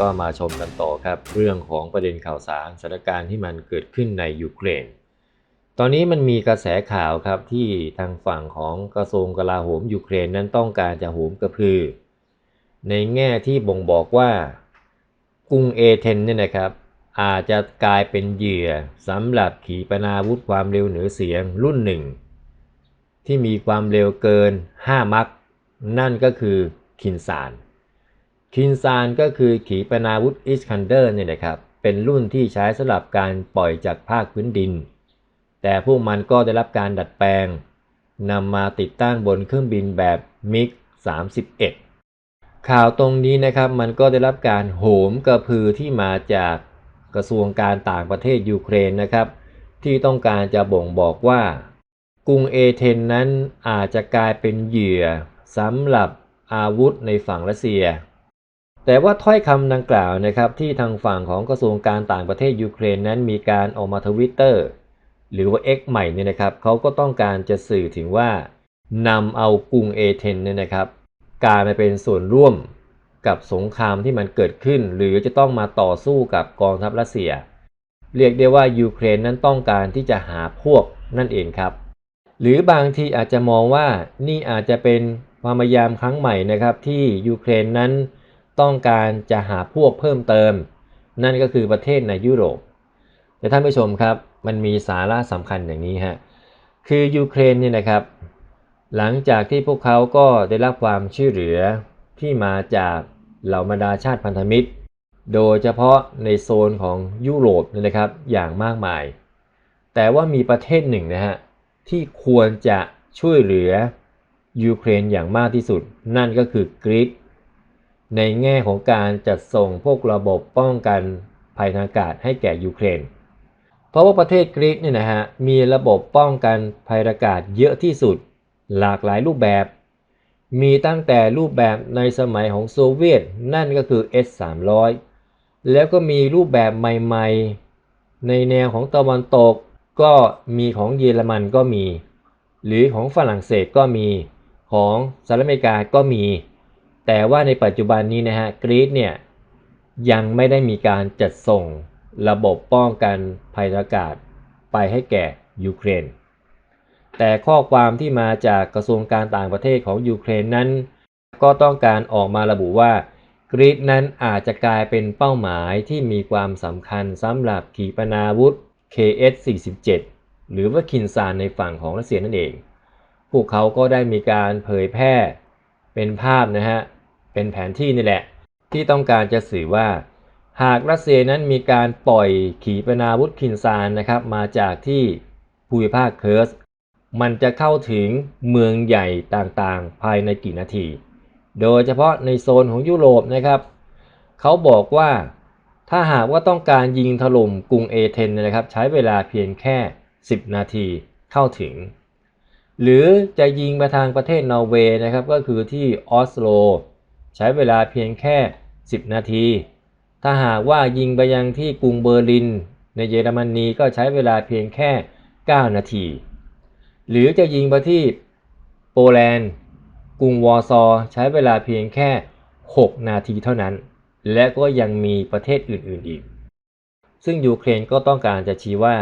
ก็มาชมกันต่อครับ เรื่องของประเด็นข่าวสารสถานการณ์ที่มันเกิดขึ้นในยูเครน ตอนนี้มันมีกระแสข่าวครับที่ทางฝั่งของกระทรวงกลาโหมยูเครนนั้นต้องการจะโหมกระพือ ในแง่ที่บ่งบอกว่ากรุงเอเธนเนี่ยนะครับอาจจะกลายเป็นเหยื่อสำหรับขีปนาวุธความเร็วเหนือเสียงรุ่นหนึ่ง ที่มีความเร็วเกิน 5 มัคนั่นก็คือคินซาน คินซานก็คือขีปนาวุธอิสคันเดอร์เนี่ยนะครับ เป็นรุ่นที่ใช้สำหรับการปล่อยจากภาคพื้นดิน แต่พวกมันก็ได้รับการดัดแปลงนำมาติดตั้งบนเครื่องบินแบบมิก31 ข่าวตรงนี้นะครับมันก็ได้รับการโหมกระพือที่มาจากกระทรวงการต่างประเทศยูเครนนะครับ ที่ต้องการจะบ่งบอกว่า กรุงเอเธนนั้นอาจจะกลายเป็นเหยื่อสำหรับอาวุธในฝั่งรัสเซีย แต่ว่าถ้อยคำดังกล่าวนะครับที่ทางฝั่งของกระทรวงการต่างประเทศยูเครนนั้นมีการออกมาทวิตเตอร์หรือว่า X ใหม่เนี่ยนะครับเขาก็ต้องการจะสื่อถึงว่านำเอากรุงเอเธนเนี่ยนะครับกลายมาเป็นส่วนร่วมกับสงครามที่มันเกิดขึ้น หรือจะต้องมาต่อสู้กับกองทัพรัสเซีย เรียกได้ว่ายูเครนนั้นต้องการที่จะหาพวกนั่นเองครับ หรือบางทีอาจจะมองว่านี่อาจจะเป็นความพยายามครั้งใหม่นะครับที่ยูเครนนั้น ต้องการจะหาพวกเพิ่มเติม นั่นก็คือประเทศในยุโรปแต่ท่านผู้ชมครับมันมีสาระสำคัญอย่างนี้ฮะคือยูเครนเนี่ยนะครับ หลังจากที่พวกเขาก็ได้รับความช่วยเหลือที่มาจากเหล่าบรรดาชาติพันธมิตร โดยเฉพาะในโซนของยุโรปนี่นะครับ อย่างมากมาย แต่ว่ามีประเทศหนึ่งนะฮะที่ควรจะช่วยเหลือยูเครนอย่างมากที่สุด นั่นก็คือกรีซ ในแง่ของการจัดส่งพวกระบบป้องกันภัยทางอากาศให้แก่ยูเครน เพราะว่าประเทศกรีซเนี่ยนะฮะมีระบบป้องกันภัยอากาศเยอะที่สุด หลากหลายรูปแบบ มีตั้งแต่รูปแบบในสมัยของโซเวียตนั่นก็คือ S300 แล้วก็มีรูปแบบใหม่ๆ ในแนวของตะวันตกก็มีของเยอรมันก็มี หรือของฝรั่งเศสก็มีของสหรัฐอเมริกาก็มี แต่ว่าในปัจจุบันนี้นะฮะกรีซเนี่ยยังไม่ได้มีการจัดส่งระบบป้องกันภัยอากาศไปให้แก่ยูเครน แต่ข้อความที่มาจากกระทรวงการต่างประเทศของยูเครนนั้น ก็ต้องการออกมาระบุว่ากรีซนั้นอาจจะกลายเป็นเป้าหมายที่มีความสำคัญสำหรับขีปนาวุธ KS-47 หรือว่าคินซานในฝั่งของรัสเซียนั่นเอง พวกเขาก็ได้มีการเผยแพร่เป็นภาพนะฮะ เป็นแผนที่นี่แหละ ที่ต้องการจะสื่อว่า หากรัสเซียนั้นมีการปล่อยขีปนาวุธคินซานนะครับมาจากที่ภูมิภาคเคิร์สมันจะเข้าถึงเมืองใหญ่ต่างๆ ภายในกี่นาที โดยเฉพาะในโซนของยุโรปนะครับเขาบอกว่าถ้าหากว่าต้องการยิงถล่มกรุงเอเธนนะครับ ใช้เวลาเพียงแค่ 10 นาทีเข้าถึง หรือจะยิงไปทางประเทศนอร์เวย์นะครับ ก็คือที่ออสโล ใช้เวลาเพียงแค่ 10 นาที ถ้าหากว่ายิงไปยังที่กรุงเบอร์ลิน ในเยอรมนีก็ใช้เวลาเพียงแค่ 9 นาที หรือจะยิงไปที่โปแลนด์ กรุงวอร์ซอใช้เวลาเพียงแค่ 6 นาทีเท่านั้น และก็ยังมีประเทศอื่น ๆอีก ซึ่งยูเครนก็ต้องการจะชี้ว่า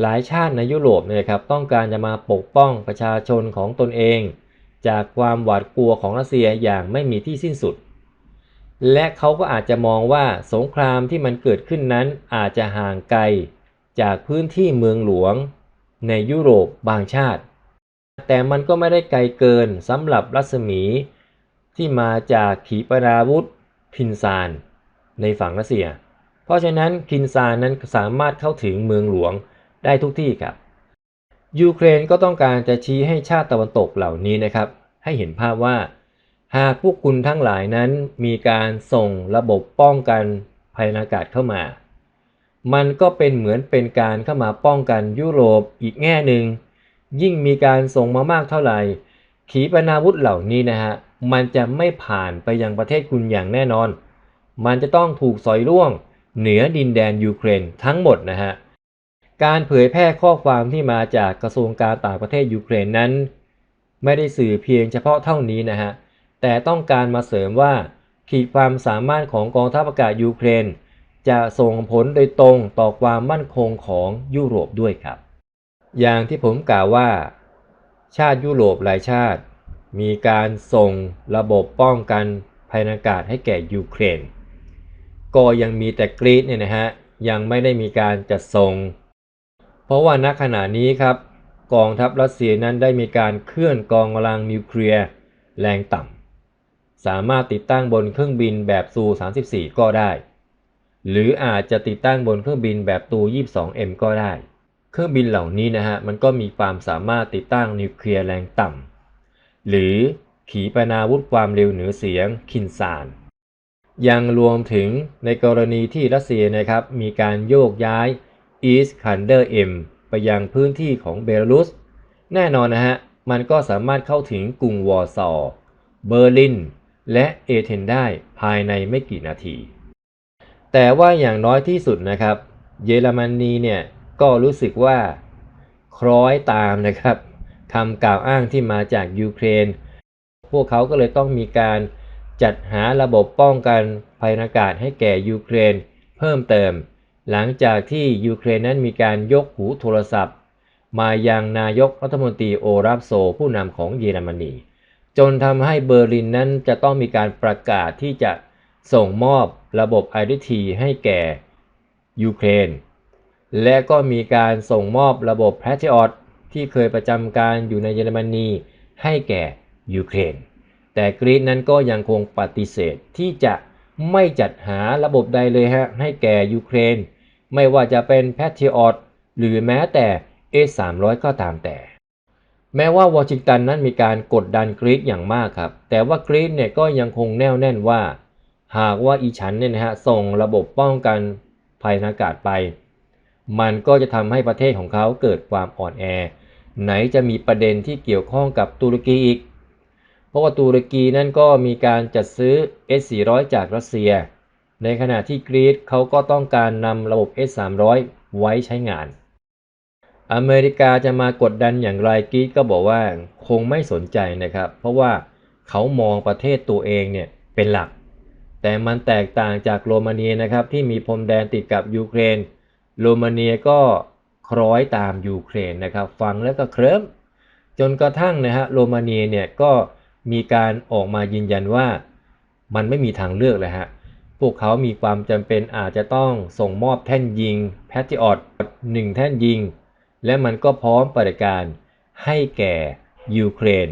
หลายชาติในยุโรปเนี่ยครับต้องการจะมาปกป้องประชาชนของตนเอง จากความหวาดกลัวของรัสเซียอย่างไม่มีที่สิ้นสุด และเขาก็อาจจะมองว่าสงครามที่มันเกิดขึ้นนั้นอาจจะห่างไกล จากพื้นที่เมืองหลวง ในยุโรปบางชาติ แต่มันก็ไม่ได้ไกลเกินสำหรับรัศมี ที่มาจากขีปนาวุธคินซาน ในฝั่งรัสเซีย เพราะฉะนั้นคินซานนั้นสามารถเข้าถึงเมืองหลวงได้ทุกที่ครับ ยูเครนก็ต้องการจะชี้ให้ชาติตะวันตกเหล่านี้นะครับ ให้เห็นภาพว่า หากพวกคุณทั้งหลายนั้นมีการส่งระบบป้องกันภัยอากาศเข้ามา มันก็เป็นเหมือนเป็นการเข้ามาป้องกันยุโรปอีกแง่หนึ่ง ยิ่งมีการส่งมามากเท่าไหร่ ขีปนาวุธเหล่านี้นะฮะ มันจะไม่ผ่านไปยังประเทศคุณอย่างแน่นอน มันจะต้องถูกสอยร่วงเหนือดินแดนยูเครนทั้งหมดนะฮะ การเผยแพร่ข้อความที่มาจากกระทรวงการต่างประเทศยูเครนนั้น ไม่ได้สื่อเพียงเฉพาะเท่านี้นะฮะ แต่ต้องการมาเสริมว่าขีดความสามารถของกองทัพอากาศยูเครน จะส่งผลโดยตรงต่อความมั่นคงของยุโรปด้วยครับ อย่างที่ผมกล่าวว่า ชาติยุโรปหลายชาติ มีการส่งระบบป้องกันภัยอากาศให้แก่ยูเครน ก็ยังมีแต่กรีซเนี่ยนะฮะยังไม่ได้มีการจัดส่ง เพราะว่าณขณะนี้ครับ กองทัพรัสเซียนั้นได้มีการเคลื่อนกองกำลังนิวเคลียร์แรงต่ำสามารถติดตั้งบนเครื่องบินแบบซู 34 ก็ได้ หรืออาจจะติดตั้งบนเครื่องบินแบบตู 22M ก็ได้ เครื่องบินเหล่านี้นะฮะมันก็มีความสามารถติดตั้งนิวเคลียร์แรงต่ำหรือขีปนาวุธความเร็วเหนือเสียงคินซานยังรวมถึงในกรณีที่รัสเซียนะครับมีการโยกย้าย East k a n d e r M ไปยังพื้นที่ของเบลารุส แน่นอนนะฮะ มันก็สามารถเข้าถึงกรุงวอร์ซอเบอร์ลิน และเอเธนได้ภายในไม่กี่นาที แต่ว่าอย่างน้อยที่สุดนะครับ เยอรมนีเนี่ยก็รู้สึกว่าคล้อยตามนะครับคำกล่าวอ้างที่มาจากยูเครน พวกเขาก็เลยต้องมีการจัดหาระบบป้องกันภัยอากาศให้แก่ยูเครน เพิ่มเติม หลังจากที่ยูเครนนั้นมีการยกหูโทรศัพท์ มายังนายกรัฐมนตรีโอราฟโซผู้นำของเยอรมนี จนทำให้เบอร์ลินนั้นจะต้องมีการประกาศที่จะส่งมอบระบบ IDT ให้แก่ยูเครน และก็มีการส่งมอบระบบ Patriot ที่เคยประจำการอยู่ในเยอรมนีให้แก่ยูเครน แต่กรีซนั้นก็ยังคงปฏิเสธที่จะไม่จัดหาระบบใดเลยฮะให้แก่ยูเครน ไม่ว่าจะเป็น Patriot หรือแม้แต่ A300 ก็ตามแต่ แม้ว่าวอชิงตันนั้นมีการกดดันกรีซอย่างมากครับ แต่ว่ากรีซเนี่ยก็ยังคงแน่วแน่นว่า หากว่าอีฉันเนี่ยนะฮะส่งระบบป้องกันภัยอากาศไป มันก็จะทำให้ประเทศของเขาเกิดความอ่อนแอ ไหนจะมีประเด็นที่เกี่ยวข้องกับตุรกีอีก เพราะว่าตุรกีนั่นก็มีการจัดซื้อ S400 จากรัสเซีย ในขณะที่กรีซเขาก็ต้องการนำระบบ S300 ไว้ใช้งาน อเมริกาจะมากดดันอย่างไรกรีซก็บอกว่าคงไม่สนใจนะครับ เพราะว่าเขามองประเทศตัวเองเนี่ยเป็นหลัก แต่มันแตกต่างจากโรมาเนียนะครับที่มีพรมแดนติดกับยูเครน โรมาเนียก็คล้อยตามยูเครนนะครับ ฟังแล้วก็เคลิ้มจนกระทั่งนะฮะโรมาเนียเนี่ยก็มีการออกมายืนยันว่ามันไม่มีทางเลือกเลยฮะ วกเขามีความจำเป็นอาจจะต้องส่งมอบแท่นยิงแพทริออตหนึ่งแท่นยิง และมันก็พร้อมปฏิการให้แก่ยูเครน